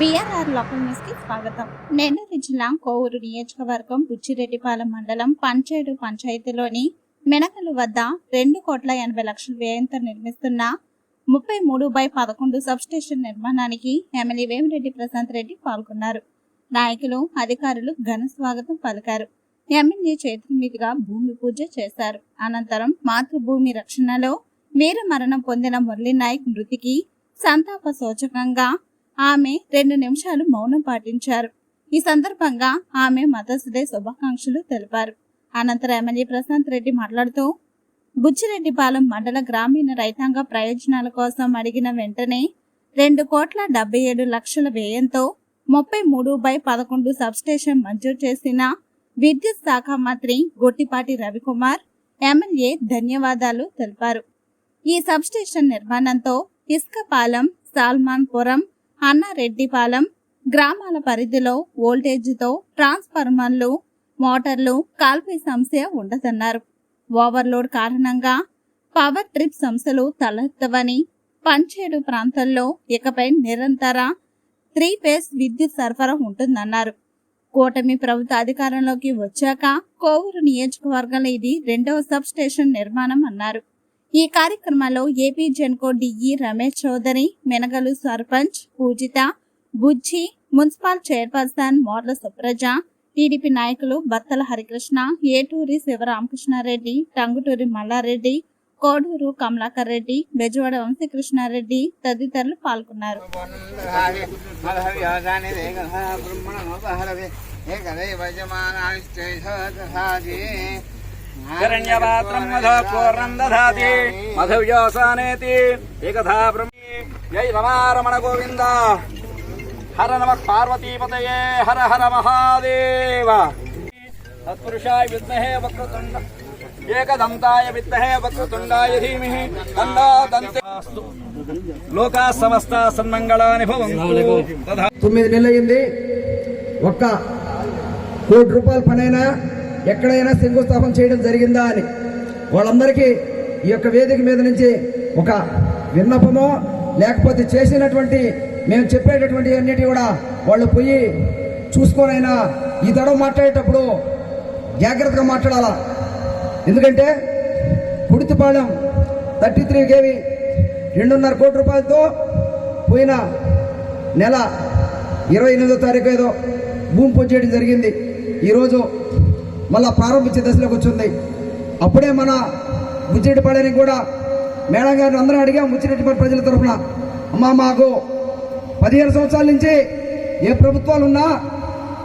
BRR local న్యూస్కి స్వాగతం. నెల్లూరు జిల్లా కోవూరు నియోజకవర్గం బుచ్చిరెడ్డిపాలెం మండలం పంచేడు పంచాయతీలోని మెనకలు వద్ద రెండు కోట్ల ఎనభై లక్షల వ్యయంతో నిర్మిస్తున్న ముప్పై మూడు బై పదకొండు సబ్స్టేషన్ నిర్మాణానికి ఎమ్మెల్యే వేమిరెడ్డి ప్రశాంత్ రెడ్డి పాల్గొన్నారు. నాయకులు అధికారులు ఘన స్వాగతం పలికారు. ఎమ్మెల్యే చేతుల మీదుగా భూమి పూజ చేశారు. అనంతరం మాతృభూమి రక్షణలో వీర మరణం పొందిన మురళీ నాయక్ మృతికి సంతాప సూచకంగా ఆమె రెండు నిమిషాలు మౌనం పాటించారు. ఈ సందర్భంగా ఆమె మదర్స్ డే శుభాకాంక్షలు తెలిపారు. అనంతరం ఎమ్మెల్యే ప్రశాంత్ రెడ్డి మాట్లాడుతూ బుచ్చిరెడ్డిపాలెం మండల గ్రామీణ రైతాంగ ప్రయోజనాల కోసం అడిగిన వెంటనే రెండు కోట్ల డెబ్బై ఏడు లక్షల వ్యయంతో ముప్పై మూడు బై పదకొండు సబ్స్టేషన్ మంజూరు చేసిన విద్యుత్ శాఖ మంత్రి గొట్టిపాటి రవికుమార్ ఎమ్మెల్యే ధన్యవాదాలు తెలిపారు. ఈ సబ్స్టేషన్ నిర్మాణంతో ఇసుకపాలెం సాల్మాన్పురం అన్నారెడ్డిపాలెం గ్రామాల పరిధిలో వోల్టేజ్తో ట్రాన్స్ఫార్మర్లు మోటార్లు కాల్పే సమస్య ఉండదన్నారు. ఓవర్లోడ్ కారణంగా పవర్ ట్రిప్ సమస్యలు తలెత్తవని పంచేడు ప్రాంతాల్లో ఇకపై నిరంతర త్రీ ఫేస్ విద్యుత్ సరఫరా ఉంటుందన్నారు. కూటమి ప్రభుత్వ అధికారంలోకి వచ్చాక కోవూరు నియోజకవర్గంలో ఇది రెండవ సబ్ స్టేషన్ నిర్మాణం అన్నారు. ఈ కార్యక్రమంలో AP Genco DE Ramesh Chowdary Menagalu sarpanch Poojitha Bujji municipal chairperson Morla Supraja TDP నాయకులు బత్తల హరికృష్ణ ఏటూరి శివరామకృష్ణారెడ్డి టంగుటూరి మల్లారెడ్డి కోడూరు కమలాకర్ రెడ్డి బెజవాడ వంశీకృష్ణారెడ్డి తదితరులు పాల్గొన్నారు. శరణ్యపాత్రం మధ పూర్ణం దధాతి మధవ్యోసానేతి ఏకథా బ్రహ్మి జై రమారమణ గోవింద హర నమ పార్వతీపతయే హర హర మహాదేవ తత్పురుషాయ విద్మహే వక్రతుండ ఏకదంతాయ విద్మహే వక్రతుండాయ ధీమహి దందా దంతే లోకా సమస్త సన్మంగళాని తొమ్మిది నెలలు ఒక్క కోటి రూపాయల పనైనా ఎక్కడైనా శంకుస్థాపన చేయడం జరిగిందా అని. వాళ్ళందరికీ ఈ యొక్క వేదిక మీద నుంచి ఒక విన్నపమో లేకపోతే చేసినటువంటి మేము చెప్పేటటువంటి అన్నిటి కూడా వాళ్ళు పోయి చూసుకొనైనా ఈ తడవ మాట్లాడేటప్పుడు జాగ్రత్తగా మాట్లాడాలా? ఎందుకంటే కుడితిపాలెం థర్టీ త్రీ కేవి రెండున్నర కోటి రూపాయలతో పోయిన నెల ఇరవై ఎనిమిదో తారీఖు ఏదో భూమి పూజ చేయడం జరిగింది. ఈరోజు మళ్ళా ప్రారంభించే దశలోకి వచ్చింది అప్పుడే మన బుచ్చిరెడ్డిపాడని కూడా మేడం గారిని అందరం అడిగాం ముచ్చిరెడ్డిపాడు ప్రజల తరఫున అమ్మ మాకు పదిహేను సంవత్సరాల నుంచి ఏ ప్రభుత్వాలు ఉన్నా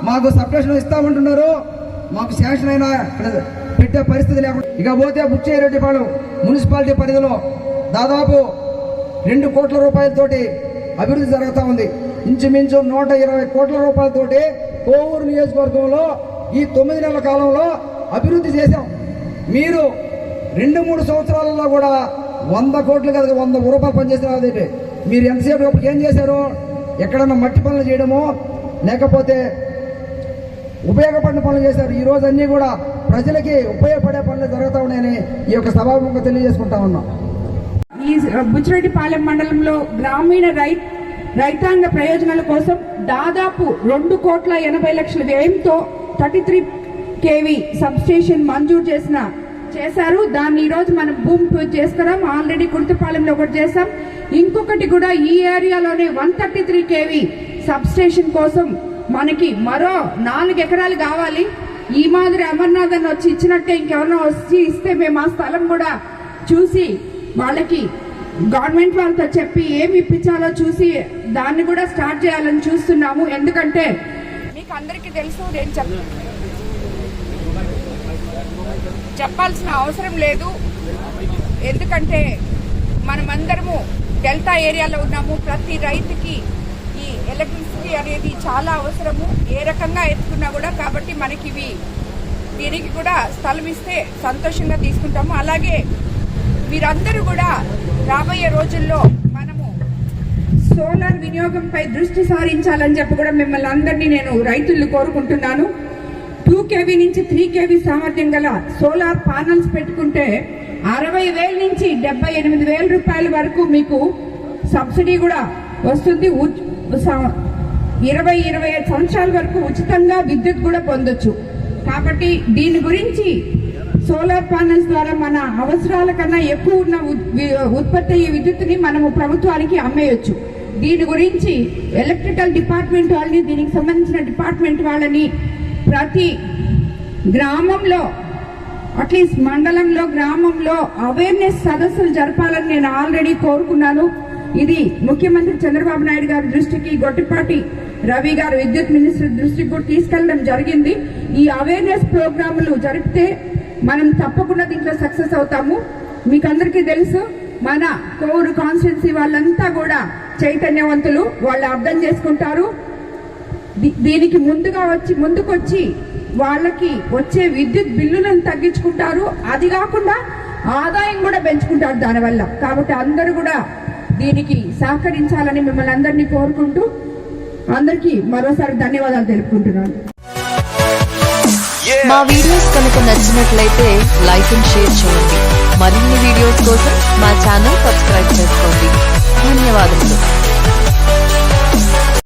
మాకు సపరేషన్ ఇస్తామంటున్నారు. మాకు శాంక్షన్ అయినా పెట్టే పరిస్థితి లేకుండా ఇక పోతే బుచ్చిరెడ్డిపాడు మున్సిపాలిటీ పరిధిలో దాదాపు రెండు కోట్ల రూపాయలతోటి అభివృద్ధి జరుగుతూ ఉంది. ఇంచుమించు నూట ఇరవై కోట్ల రూపాయలతోటి కోవూరు నియోజకవర్గంలో ఈ తొమ్మిది నెలల కాలంలో అభివృద్ధి చేశాం. మీరు రెండు మూడు సంవత్సరాలలో కూడా వంద కోట్లు కదా వంద రూపాయలు పనిచేసిన అదేంటి మీరు ఎంతసేపు అప్పుడు ఏం చేశారు? ఎక్కడన్నా మట్టి పనులు చేయడమో లేకపోతే ఉపయోగపడిన పనులు చేశారు. ఈ రోజు అన్నీ కూడా ప్రజలకి ఉపయోగపడే పనులు జరుగుతూ ఉన్నాయని ఈ యొక్క సభాముఖంగా తెలియజేసుకుంటా ఉన్నాం. ఈ బుచ్చిరెడ్డిపాలెం మండలంలో గ్రామీణ రై రైతాంగ ప్రయోజనాల కోసం దాదాపు రెండు కోట్ల ఎనభై లక్షల వ్యయంతో థర్టీ త్రీ కేవీ సబ్స్టేషన్ మంజూరు చేసిన చేశారు. దాన్ని ఈరోజు మనం భూమి పూజ చేసుకున్నాం ఆల్రెడీ కుర్తిపాలెంలో ఒకటి చేసాం ఇంకొకటి కూడా ఈ ఏరియాలోనే one thirty three KV substation కోసం మనకి మరో నాలుగు ఎకరాలు కావాలి. ఈ మాదిరి అమర్నాథ్ అని వచ్చి ఇచ్చినట్టే ఇంకెవరన్నా వచ్చి ఇస్తే మేము ఆ స్థలం కూడా చూసి వాళ్ళకి గవర్నమెంట్ వాళ్ళతో చెప్పి ఏమి ఇప్పించాలో చూసి దాన్ని కూడా స్టార్ట్ చేయాలని చూస్తున్నాము. ఎందుకంటే మీకు అందరికీ తెలుసు నేను చెప్ చెప్పాల్సిన అవసరం లేదు. ఎందుకంటే మనమందరము డెల్టా ఏరియాలో ఉన్నాము. ప్రతి రైతుకి ఈ ఎలక్ట్రిసిటీ అనేది చాలా అవసరము. ఏ రకంగా ఎత్తుకున్నా కూడా కాబట్టి మనకి ఇవి దీనికి కూడా స్థలం ఇస్తే సంతోషంగా తీసుకుంటాము. అలాగే మీరందరూ కూడా రాబోయే రోజుల్లో సోలార్ వినియోగంపై దృష్టి సారించాలని చెప్పి కూడా మిమ్మల్ని అందరినీ నేను రైతులు కోరుకుంటున్నాను. టూ కేవీ నుంచి త్రీ కేవీ సామర్థ్యం గల సోలార్ ప్యానల్స్ పెట్టుకుంటే అరవై వేల నుంచి డెబ్బై ఎనిమిది వేల రూపాయల వరకు మీకు సబ్సిడీ కూడా వస్తుంది. ఇరవై ఇరవై ఐదు సంవత్సరాల వరకు ఉచితంగా విద్యుత్ కూడా పొందొచ్చు. కాబట్టి దీని గురించి సోలార్ ప్యానల్స్ ద్వారా మన అవసరాల కన్నా ఎక్కువ ఉన్న ఉత్- ఉత్పత్తి అయ్యే విద్యుత్తుని మనము ప్రభుత్వానికి అమ్మేయచ్చు. దీని గురించి ఎలక్ట్రికల్ డిపార్ట్మెంట్ వాళ్ళని దీనికి సంబంధించిన డిపార్ట్మెంట్ వాళ్ళని ప్రతి గ్రామంలో అట్లీస్ట్ మండలంలో గ్రామంలో అవేర్నెస్ సదస్సులు జరపాలని నేను ఆల్రెడీ కోరుకున్నాను. ఇది ముఖ్యమంత్రి చంద్రబాబు నాయుడు గారి దృష్టికి గొట్టిపాటి రవి గారు విద్యుత్ మినిస్టర్ దృష్టికి కూడా తీసుకెళ్ళడం జరిగింది. ఈ అవేర్నెస్ ప్రోగ్రాములు జరిపితే మనం తప్పకుండా దీంట్లో సక్సెస్ అవుతాము. మీకు అందరికీ తెలుసు మన కోరు కాన్స్టిట్యున్సీ వాళ్ళంతా కూడా చైతన్యవంతులు వాళ్ళు అర్థం చేసుకుంటారు. దీనికి ముందుగా వచ్చి ముందుకొచ్చి వాళ్ళకి వచ్చే విద్యుత్ బిల్లులను తగ్గించుకుంటారు. అది కాకుండా ఆదాయం కూడా పెంచుకుంటారు దానివల్ల. కాబట్టి అందరూ కూడా దీనికి సహకరించాలని మిమ్మల్ని అందరినీ కోరుకుంటూ అందరికీ మరోసారి ధన్యవాదాలు తెలుపుకుంటున్నాను. మా వీడియోస్ కనుక నచ్చినట్లయితే లైక్ అండ్ షేర్ చేయండి. మరిన్ని వీడియోస్ కోసం మా ఛానల్ సబ్స్క్రైబ్ చేసుకోండి. ధన్యవాదములు